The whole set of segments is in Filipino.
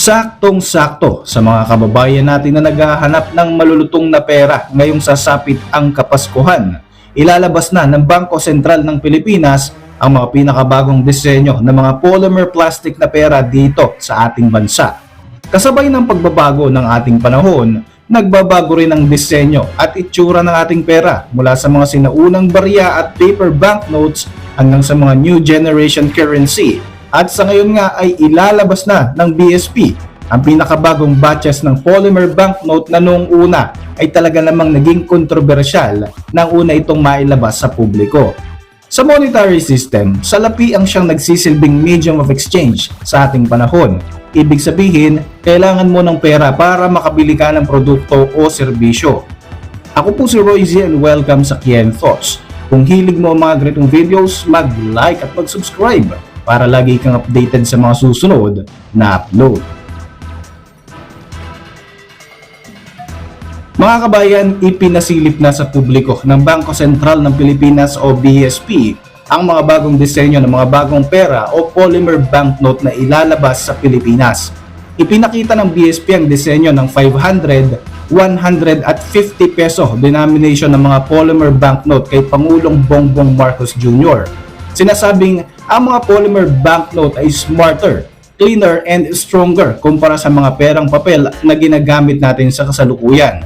Saktong-sakto sa mga kababayan natin na naghahanap ng malulutong na pera ngayong sasapit ang Kapaskuhan. Ilalabas na ng Bangko Sentral ng Pilipinas ang mga pinakabagong disenyo ng mga polymer plastic na pera dito sa ating bansa. Kasabay ng pagbabago ng ating panahon, nagbabago rin ang disenyo at itsura ng ating pera mula sa mga sinaunang barya at paper banknotes hanggang sa mga new generation currency at sa ngayon nga ay ilalabas na ng BSP ang pinakabagong batches ng polymer banknote na noong una ay talaga namang naging kontrobersyal nang una itong mailabas sa publiko. Sa monetary system, salapi ang siyang nagsisilbing medium of exchange sa ating panahon. Ibig sabihin, kailangan mo ng pera para makabili ka ng produkto o serbisyo. Ako po si Royzy and welcome sa Kien Thoughts. Kung hilig mo ang mga ganitong videos, mag-like at mag-subscribe para lagi kang updated sa mga susunod na upload. Mga kabayan, ipinasilip na sa publiko ng Bangko Sentral ng Pilipinas o BSP ang mga bagong disenyo ng mga bagong pera o polymer banknote na ilalabas sa Pilipinas. Ipinakita ng BSP ang disenyo ng 500, 100 at 50 peso denomination ng mga polymer banknote kay Pangulong Bongbong Marcos Jr. Sinasabing ang mga polymer banknote ay smarter, cleaner and stronger kumpara sa mga perang papel na ginagamit natin sa kasalukuyan.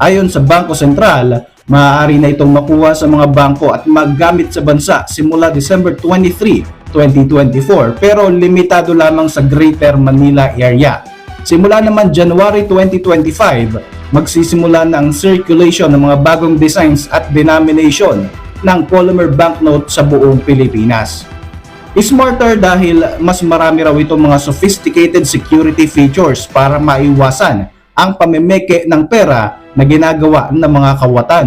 Ayon sa Bangko Sentral, maaari na itong makuha sa mga bangko at maggamit sa bansa simula December 23, 2024 pero limitado lamang sa Greater Manila area. Simula naman January 2025, magsisimula na ang circulation ng mga bagong designs at denomination ng polymer banknote sa buong Pilipinas. Smarter dahil mas marami raw itong mga sophisticated security features para maiwasan ang pamemeke ng pera na ginagawa ng mga kawatan.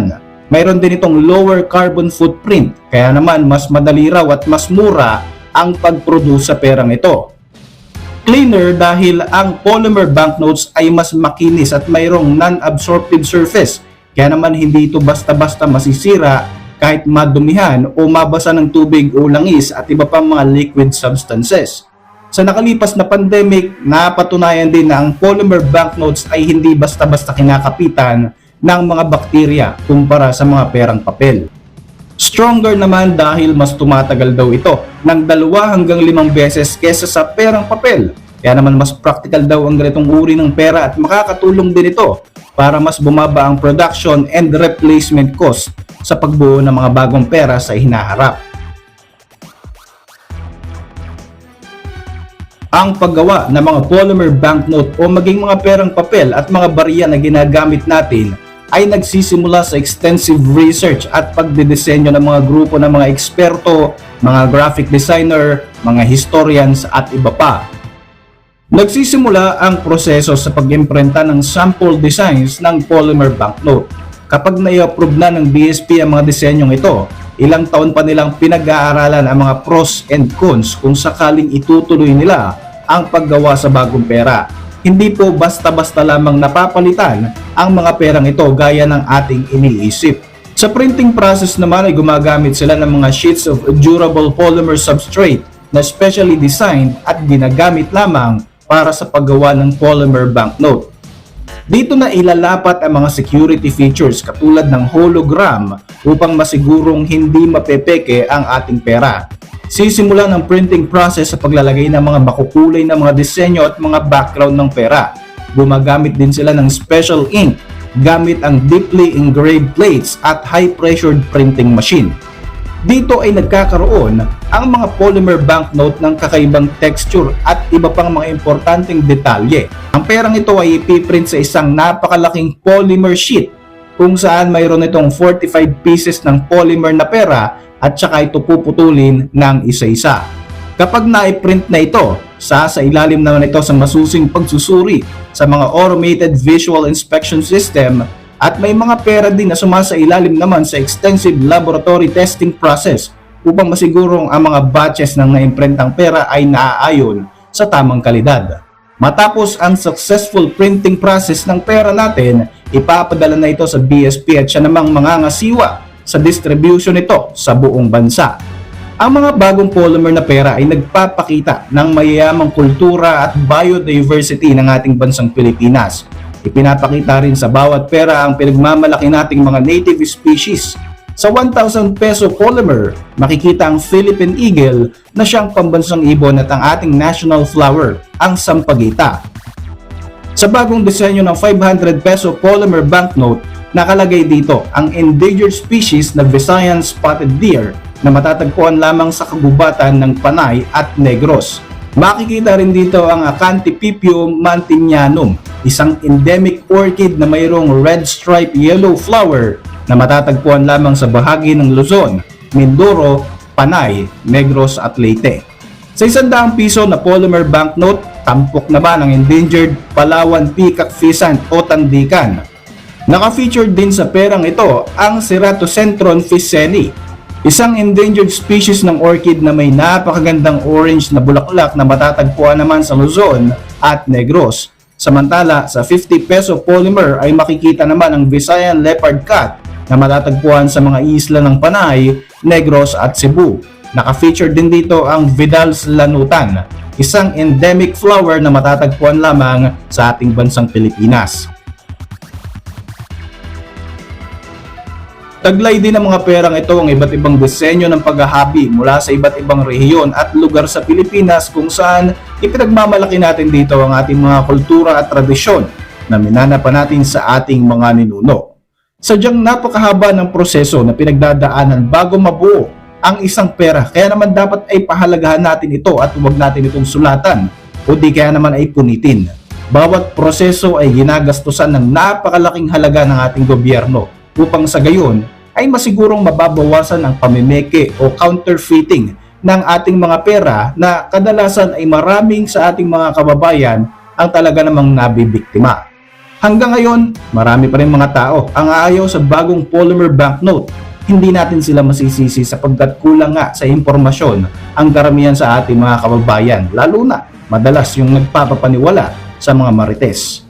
Mayroon din itong lower carbon footprint, kaya naman mas madali raw at mas mura ang pag-produce sa perang ito. Cleaner dahil ang polymer banknotes ay mas makinis at mayroong non-absorptive surface, kaya naman hindi ito basta-basta masisira kahit madumihan o mabasa ng tubig o langis at iba pang mga liquid substances. Sa nakalipas na pandemic, napatunayan din na ang polymer banknotes ay hindi basta-basta kinakapitan ng mga bakterya kumpara sa mga perang papel. Stronger naman dahil mas tumatagal daw ito ng dalawa hanggang limang beses kesa sa perang papel. Kaya naman mas practical daw ang ganitong uri ng pera at makakatulong din ito para mas bumaba ang production and replacement cost sa pagbuo ng mga bagong pera sa hinaharap. ang paggawa ng mga polymer banknote o maging mga perang papel at mga barya na ginagamit natin ay nagsisimula sa extensive research at pagdidesenyo ng mga grupo ng mga eksperto, mga graphic designer, mga historians at iba pa. Nagsisimula ang proseso sa pag-imprenta ng sample designs ng polymer banknote. Kapag na-approve na ng BSP ang mga disenyong ito, ilang taon pa nilang pinag-aaralan ang mga pros and cons kung sakaling itutuloy nila ang paggawa sa bagong pera. Hindi po basta-basta lamang napapalitan ang mga perang ito gaya ng ating iniisip. Sa printing process naman ay gumagamit sila ng mga sheets of durable polymer substrate na specially designed at ginagamit lamang para sa paggawa ng polymer banknote. Dito na ilalapat ang mga security features katulad ng hologram upang masigurong hindi mapepeke ang ating pera. Sisimula ng printing process sa paglalagay ng mga makukulay na mga disenyo at mga background ng pera. Gumagamit din sila ng special ink gamit ang deeply engraved plates at high pressured printing machine. Dito ay nagkakaroon ang mga polymer banknote ng kakaibang texture at iba pang mga importanteng detalye. Ang perang ito ay ipiprint sa isang napakalaking polymer sheet kung saan mayroon itong 45 pieces ng polymer na pera at saka ito puputulin ng isa-isa. Kapag na-print na ito, sa sa ilalim naman ito sa masusing pagsusuri sa mga automated visual inspection system at may mga pera din na sumasa ilalim naman sa extensive laboratory testing process upang masigurong ang mga batches ng naimprentang pera ay naaayon sa tamang kalidad. Matapos ang successful printing process ng pera natin, ipapadala na ito sa BSP at siya namang mangangasiwa sa distribution nito sa buong bansa. Ang mga bagong polymer na pera ay nagpapakita ng mayayamang kultura at biodiversity ng ating bansang Pilipinas. Ipinapakita rin sa bawat pera ang pinagmamalaki nating mga native species. Sa 1,000 peso polymer, makikita ang Philippine Eagle na siyang pambansang ibon at ang ating national flower, ang sampagita. Sa bagong disenyo ng 500 peso polymer banknote, nakalagay dito ang endangered species na Visayan spotted deer na matatagpuan lamang sa kagubatan ng Panay at Negros. Makikita rin dito ang Acantipippium mantinianum, isang endemic orchid na mayroong red stripe yellow flower na matatagpuan lamang sa bahagi ng Luzon, Mindoro, Panay, Negros at Leyte. Sa 100 piso na polymer banknote, tampok na ba ng endangered Palawan peacock pheasant o tandikan. Naka-featured din sa perang ito ang Ceratocentron physeni, isang endangered species ng orchid na may napakagandang orange na bulaklak na matatagpuan naman sa Luzon at Negros. Samantala, sa 50 peso polymer ay makikita naman ang Visayan leopard cat na matatagpuan sa mga isla ng Panay, Negros at Cebu. Naka-feature din dito ang Vidal's lanutan, isang endemic flower na matatagpuan lamang sa ating bansang Pilipinas. Taglay din ng mga perang ito ang iba't ibang disenyo ng paghahabi mula sa iba't ibang rehiyon at lugar sa Pilipinas kung saan ipinagmamalaki natin dito ang ating mga kultura at tradisyon na minana pa natin sa ating mga ninuno. Sadyang napakahaba ng proseso na pinagdadaanan bago mabuo ang isang pera kaya naman dapat ay pahalagahan natin ito at huwag natin itong sulatan o di kaya naman ay punitin. Bawat proseso ay ginagastusan ng napakalaking halaga ng ating gobyerno upang sa gayon ay masigurong mababawasan ang pamimeke o counterfeiting ng ating mga pera na kadalasan ay maraming sa ating mga kababayan ang talaga namang nabibiktima. Hanggang ngayon, marami pa rin mga tao ang aayaw sa bagong polymer banknote. Hindi natin sila masisisi sapagkat kulang nga sa impormasyon ang karamihan sa ating mga kababayan, lalo na madalas yung nagpapapaniwala sa mga marites.